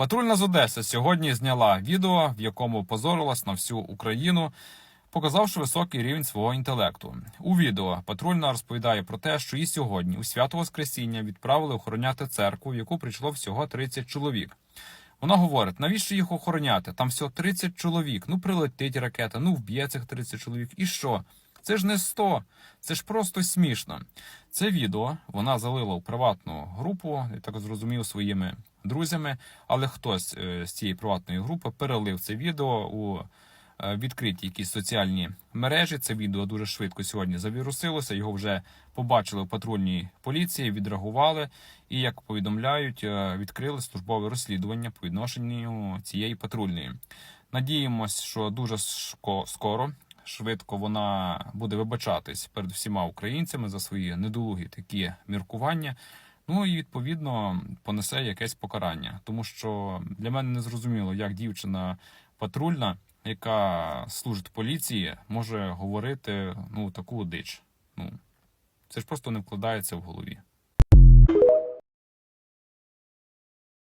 Патрульна з Одеси сьогодні зняла відео, в якому позорилась на всю Україну, показавши високий рівень свого інтелекту. У відео патрульна розповідає про те, що і сьогодні, у свято Воскресіння, відправили охороняти церкву, в яку прийшло всього 30 чоловік. Вона говорить, навіщо їх охороняти? Там всього 30 чоловік. Ну прилетить ракета, ну вб'є цих 30 чоловік. І що? Це ж не 100, це ж просто смішно. Це відео вона залила у приватну групу, я так зрозумів, своїми друзями, але хтось е, з цієї приватної групи перелив це відео у е, відкриті якісь соціальні мережі. Це відео дуже швидко сьогодні завірусилося. Його вже побачили в патрульній поліції, відреагували і, як повідомляють, е, відкрили службове розслідування по відношенню цієї патрульної. Надіємось, що дуже скоро. Швидко вона буде вибачатись перед всіма українцями за свої недолугі такі міркування. Ну і відповідно понесе якесь покарання, тому що для мене не зрозуміло, як дівчина патрульна, яка служить поліції, може говорити ну таку дич. Ну це ж просто не вкладається в голові.